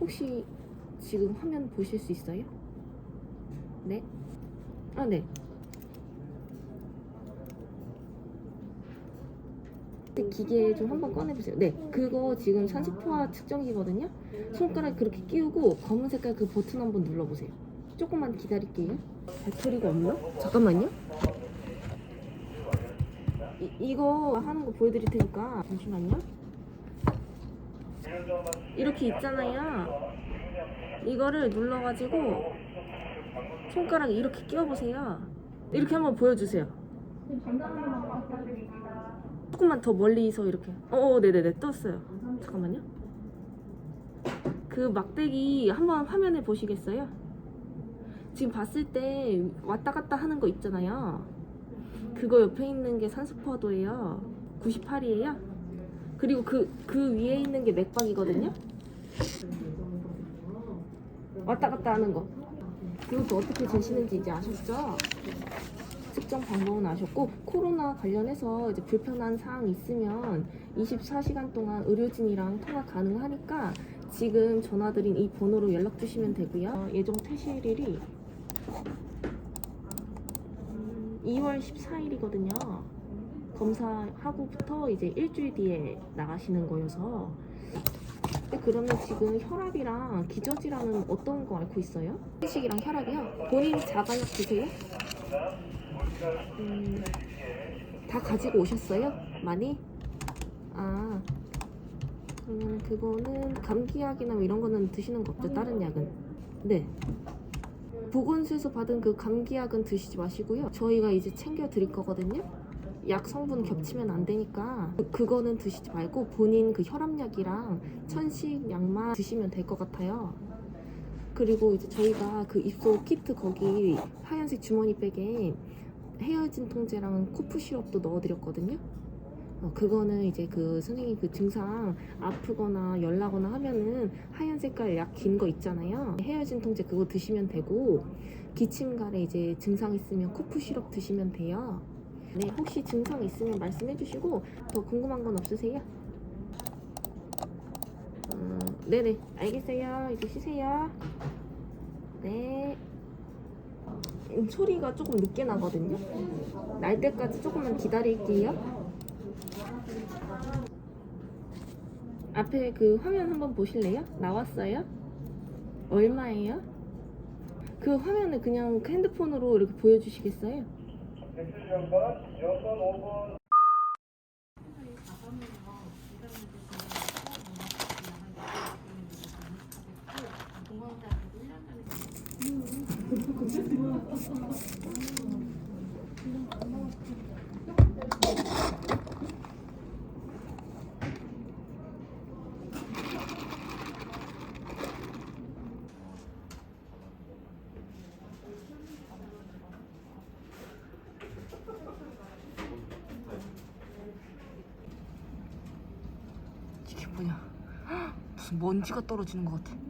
혹시 지금 화면 보실 수 있어요? 네? 아, 네. 그 기계 좀 한번 꺼내보세요. 네, 그거 지금 산수포화 측정기거든요. 손가락 그렇게 끼우고 검은 색깔 그 버튼 한번 눌러보세요. 조금만 기다릴게요. 배터리가 없나? 잠깐만요. 이, 이거 하는 거 보여드릴 테니까 잠시만요. 이렇게 있잖아요. 이거를 눌러가지고 손가락 이렇게 끼워보세요. 이렇게 한번 보여주세요. 조금만 더 멀리서 이렇게. 어, 어, 네네네 떴어요. 잠깐만요. 그 막대기 한번 화면에 보시겠어요? 지금 봤을 때 왔다 갔다 하는 거 있잖아요. 그거 옆에 있는 게 산수포도예요. 98이에요. 그리고 그, 그 위에 있는 게 맥박이거든요. 왔다 갔다 하는 거. 그것도 어떻게 재시는지 이제 아셨죠? 측정 방법은 아셨고 코로나 관련해서 이제 불편한 사항 있으면 24시간 동안 의료진이랑 통화 가능하니까 지금 전화드린 이 번호로 연락 주시면 되고요. 어, 예정 퇴실일이 음, 2월 14일이거든요. 검사하고부터 이제 일주일 뒤에 나가시는 거여서 그러면 지금 혈압이랑 기저질환은 어떤 거 앓고 있어요? 회식이랑 혈압이요? 본인 자가약 드세요? 음, 다 가지고 오셨어요? 많이? 아 그러면 그거는 감기약이나 뭐 이런 거는 드시는 거 없죠? 다른 약은? 네 보건소에서 받은 그 감기약은 드시지 마시고요 저희가 이제 챙겨 드릴 거거든요 약 성분 겹치면 안 되니까 그- 그거는 드시지 말고 본인 그 혈압약이랑 천식 약만 드시면 될 것 같아요. 그리고 이제 저희가 그 입소 키트 거기 하얀색 주머니 백에 헤어 진 통제랑 코프 시럽도 넣어드렸거든요. 어, 그거는 이제 그 선생님 그 증상 아프거나 열나거나 하면은 하얀 색깔 약 긴 거 있잖아요. 헤어 진 통제 그거 드시면 되고 기침가래 이제 증상 있으면 코프 시럽 드시면 돼요. 네, 혹시 증상 있으면 말씀해 주시고 더 궁금한 건 없으세요? 음, 네네, 알겠어요. 이제 쉬세요. 네. 음, 소리가 조금 늦게 나거든요. 날 때까지 조금만 기다릴게요. 앞에 그 화면 한번 보실래요? 나왔어요? 얼마예요? 그 화면을 그냥 그 핸드폰으로 이렇게 보여주시겠어요? 뭐냐? 헉, 무슨 먼지가 떨어지는 것 같아.